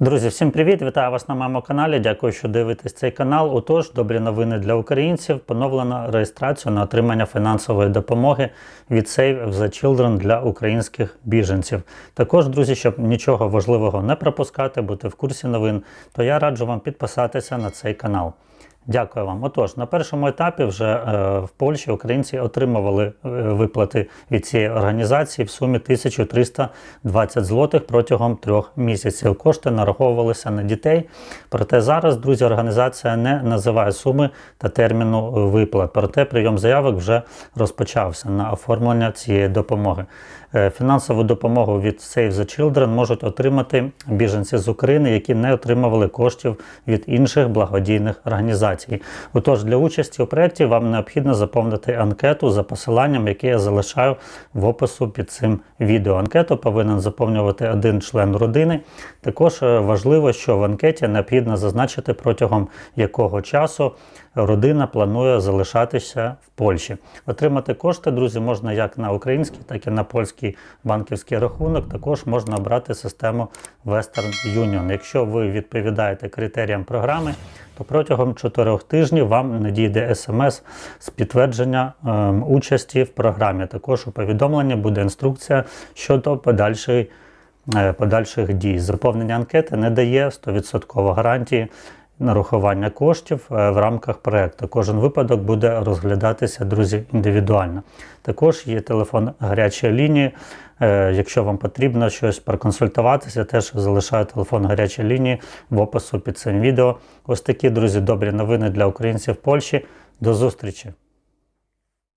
Друзі, всім привіт! Вітаю вас на моєму каналі. Дякую, що дивитесь цей канал. Отож, добрі новини для українців. Поновлено реєстрацію на отримання фінансової допомоги від Save the Children для українських біженців. Також, друзі, щоб нічого важливого не пропускати, бути в курсі новин, то я раджу вам підписатися на цей канал. Дякую вам. Отож, на першому етапі вже е, в Польщі українці отримували е, виплати від цієї організації в сумі 1320 злотих протягом трьох місяців. Кошти нараховувалися на дітей. Проте зараз, друзі, організація не називає суми та терміну виплат. Проте прийом заявок вже розпочався на оформлення цієї допомоги. Е, Фінансову допомогу від Save the Children можуть отримати біженці з України, які не отримували коштів від інших благодійних організацій. Отож, для участі у проєкті вам необхідно заповнити анкету за посиланням, яке я залишаю в опису під цим відео. Анкету повинен заповнювати один член родини. Також е, важливо, що в анкеті необхідно зазначити протягом якого часу родина планує залишатися в Польщі. Отримати кошти, друзі, можна як на український, так і на польський банківський рахунок. Також можна обрати систему Western Union. Якщо ви відповідаєте критеріям програми, то протягом 4 тижнів вам надійде смс з підтвердження ем, участі в програмі. Також у повідомленні буде інструкція щодо подальшої, е, подальших дій. Заповнення анкети не дає 100% гарантії нарахування коштів е, в рамках проекту. Кожен випадок буде розглядатися, друзі, індивідуально. Також є телефон гарячої лінії. Е, Якщо вам потрібно щось проконсультуватися, теж залишаю телефон гарячої лінії в опису під цим відео. Ось такі, друзі, добрі новини для українців в Польщі. До зустрічі!